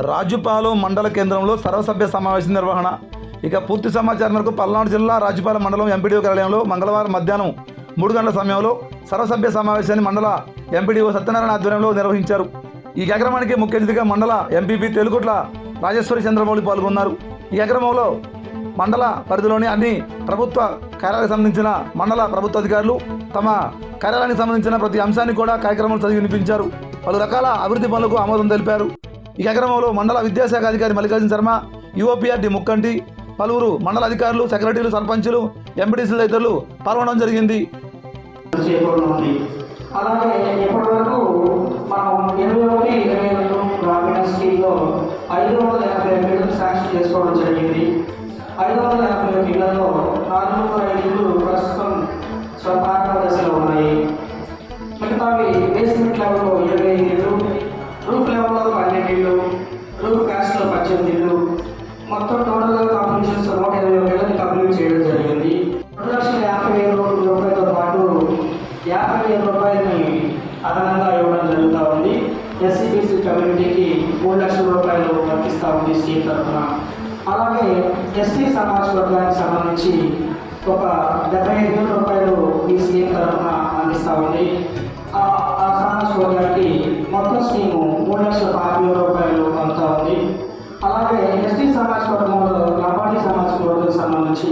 రాజుపాలెం మండల కేంద్రంలో సర్వసభ్య సమావేశం నిర్వహణ. ఇక పూర్తి సమాచారం మేరకు పల్నాడు జిల్లా రాజుపాలెం మండలం ఎంపీడీఓ కార్యాలయంలో మంగళవారం మధ్యాహ్నం మూడు గంటల సమయంలో సర్వసభ్య సమావేశాన్ని మండల ఎంపీడీఓ సత్యనారాయణ ఆధ్వర్యంలో నిర్వహించారు. ఈ కార్యక్రమానికి ముఖ్య అతిథిగా మండల ఎంపీపీ తెలుగుట్ల రాజేశ్వరి చంద్రమౌళి పాల్గొన్నారు. ఈ కార్యక్రమంలో మండల పరిధిలోని అన్ని ప్రభుత్వ కార్యాలయాలకు సంబంధించిన మండల ప్రభుత్వ అధికారులు తమ కార్యాలయానికి సంబంధించిన ప్రతి అంశాన్ని కూడా కార్యక్రమంలో చదివి వినిపించారు. పలు రకాల అభివృద్ధి పనులకు ఆమోదం తెలిపారు. ఈ కార్యక్రమంలో మండల విద్యాశాఖ అధికారి మల్లికార్జున శర్మ యుఓపిఆర్డి ముక్కంటి పలువురు మండల అధికారులు సెక్రటరీలు సర్పంచులు ఎంపీటీసీలు తదితరులు పాల్గొనడం జరిగింది. అలాగే ఇప్పటి వరకు మనం ఇరవై ఒకటి ఇరవై రెండు గ్రామీణ స్కీమ్లో ఐదు వందల బిల్లులు శాంక్షన్ చేసుకోవడం జరిగింది. ఐదు వందల బిల్లుల్లో నాలుగు వందల ఐదు ఇళ్ళు ప్రస్తుతం దశలో ఉన్నాయి. మిగతావి బేస్మెంట్ లెవెల్లో ఇరవై మొత్తం టోటల్గా కాంపిటీషన్స్ నూట ఇరవై ఒక కంప్లీట్ చేయడం జరిగింది. రెండు లక్షల యాభై వేల రూపాయలతో పాటు యాభై వేల రూపాయలని అదనంగా ఇవ్వడం జరుగుతూ ఉంది. ఎస్సీబీసీ కమ్యూనిటీకి మూడు లక్షల రూపాయలు వర్తిస్తూ ఉంది స్కీమ్ తరఫున. అలాగే ఎస్సీ సమాజ్ వర్గానికి సంబంధించి ఒక డెబ్బై ఐదు వేల రూపాయలు ఈ స్కీమ్ తరఫున అందిస్తూ ఉంది. ఆ ఆ సమాజ్ వర్గానికి మొత్తం స్కీము మూడు లక్షల పాతిక ఎస్టీ సమాజ్ వర్గంలో లబాడీ సమాజ్ వర్గం సంబంధించి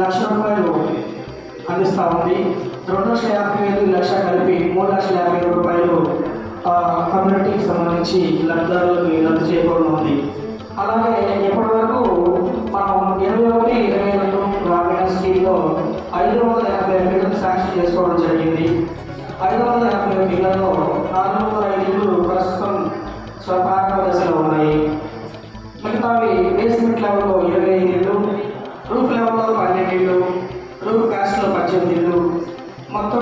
లక్ష రూపాయలు అందిస్తూ ఉంది. రెండు లక్షల యాభై వేలు లక్ష కలిపి మూడు లక్షల యాభై వేల రూపాయలు కమ్యూనిటీకి సంబంధించి లబ్ధిదారులకు రద్దు చేయకూడదు ఉంది. అలాగే ఇప్పటివరకు మనం ఇరవై ఒకటి ఇరవై రెండు గ్రామీణ స్కీమ్లో ఐదు వందల యాభై బిల్లులు శాంక్షన్ చేసుకోవడం జరిగింది. ఐదు వందల యాభై బిల్లుల్లో నాలుగు వందల ఐదు ఇళ్ళు ప్రస్తుతం స్వపాక దశలో ఉన్నాయి. బేస్మెంట్ లెవెల్లో ఇరవై ఇళ్ళు రూఫ్ లెవెల్లో పన్నెండు ఇళ్ళు రూఫ్ కాస్ట్లో పద్దెనిమిది ఇళ్ళు మొత్తం